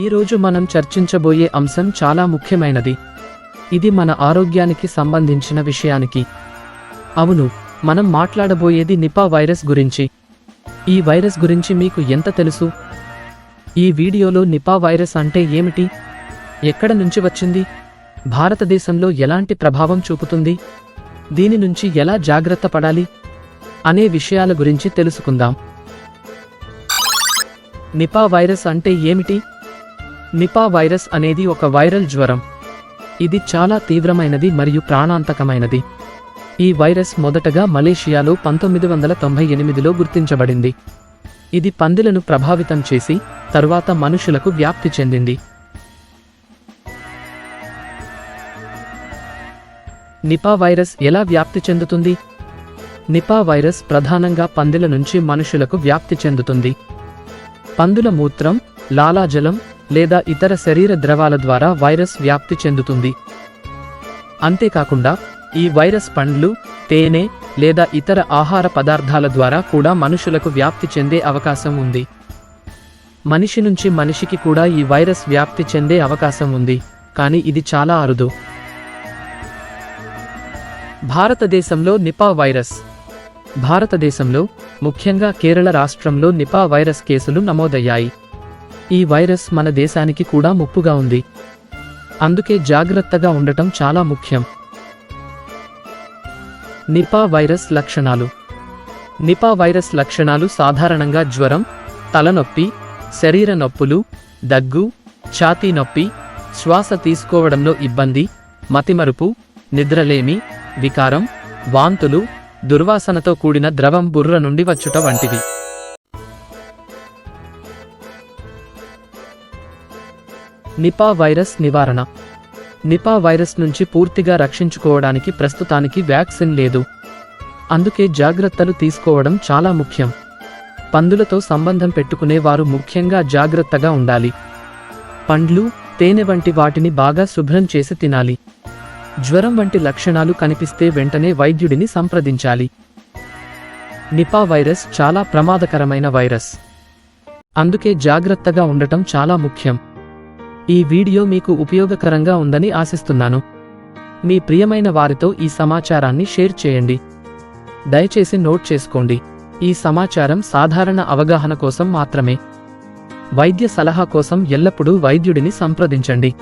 ఈరోజు మనం చర్చించబోయే అంశం చాలా ముఖ్యమైనది. ఇది మన ఆరోగ్యానికి సంబంధించిన విషయానికి. అవును మనం మాట్లాడబోయేది నిపా వైరస్ గురించి. ఈ వైరస్ గురించి మీకు ఎంత తెలుసు? ఈ వీడియోలో నిపా వైరస్ అంటే ఏమిటి? ఎక్కడ నుంచి వచ్చింది? భారతదేశంలో ఎలాంటి ప్రభావం చూపుతుంది? దీని నుంచి ఎలా జాగ్రత్త పడాలి? అనే విషయాల గురించి తెలుసుకుందాం. నిపా వైరస్ అంటే ఏమిటి? నిపా వైరస్ అనేది ఒక వైరల్ జ్వరం. ఇది చాలా తీవ్రమైనది మరియు ప్రాణాంతకమైనది. ఈ వైరస్ మొదటగా మలేషియాలో పంతొమ్మిది వందల తొంభై ఎనిమిదిలో గుర్తించబడింది. ఇది పందులను ప్రభావితం చేసి తరువాత మనుషులకు వ్యాప్తి చెందింది. నిపా వైరస్ ఎలా వ్యాప్తి చెందుతుంది? నిపా వైరస్ ప్రధానంగా పందుల నుంచి మనుషులకు వ్యాప్తి చెందుతుంది. పందుల మూత్రం లాలాజలం లేదా ఇతర శరీర ద్రవాల ద్వారా వైరస్ వ్యాప్తి చెందుతుంది. అంతేకాకుండా ఈ వైరస్ పండ్లు తేనె లేదా ఇతర ఆహార పదార్థాల ద్వారా కూడా మనుషులకు వ్యాప్తి చెందే అవకాశం ఉంది. మనిషి నుంచి మనిషికి కూడా ఈ వైరస్ వ్యాప్తి చెందే అవకాశం ఉంది కానీ ఇది చాలా అరుదు. భారతదేశంలో నిపా వైరస్ భారతదేశంలో ముఖ్యంగా కేరళ రాష్ట్రంలో నిపా వైరస్ కేసులు నమోదయ్యాయి. ఈ వైరస్ మన దేశానికి కూడా ముప్పుగా ఉంది. అందుకే జాగ్రత్తగా ఉండటం చాలా ముఖ్యం. నిపా వైరస్ లక్షణాలు. నిపా వైరస్ లక్షణాలు సాధారణంగా జ్వరం తలనొప్పి శరీర నొప్పులు దగ్గు ఛాతీ నొప్పి శ్వాస తీసుకోవడంలో ఇబ్బంది మతిమరుపు నిద్రలేమి వికారం వాంతులు దుర్వాసనతో కూడిన ద్రవం బుర్ర నుండి వచ్చుట వంటివి నిపా వైరస్ నివారణ. నిపా వైరస్ నుంచి పూర్తిగా రక్షించుకోవడానికి ప్రస్తుతానికి వ్యాక్సిన్ లేదు. అందుకే జాగ్రత్తలు తీసుకోవడం చాలా ముఖ్యం. పందులతో సంబంధం పెట్టుకునే వారు ముఖ్యంగా జాగ్రత్తగా ఉండాలి. పండ్లు తేనె వంటి వాటిని బాగా శుభ్రం చేసి తినాలి. జ్వరం వంటి లక్షణాలు కనిపిస్తే వెంటనే వైద్యుడిని సంప్రదించాలి. నిపా వైరస్ చాలా ప్రమాదకరమైన వైరస్. అందుకే జాగ్రత్తగా ఉండటం చాలా ముఖ్యం. ఈ వీడియో మీకు ఉపయోగకరంగా ఉందని ఆశిస్తున్నాను. మీ ప్రియమైన వారితో ఈ సమాచారాన్ని షేర్ చేయండి. దయచేసి నోట్ చేసుకోండి. ఈ సమాచారం సాధారణ అవగాహన కోసం మాత్రమే. వైద్య సలహా కోసం ఎల్లప్పుడూ వైద్యుడిని సంప్రదించండి.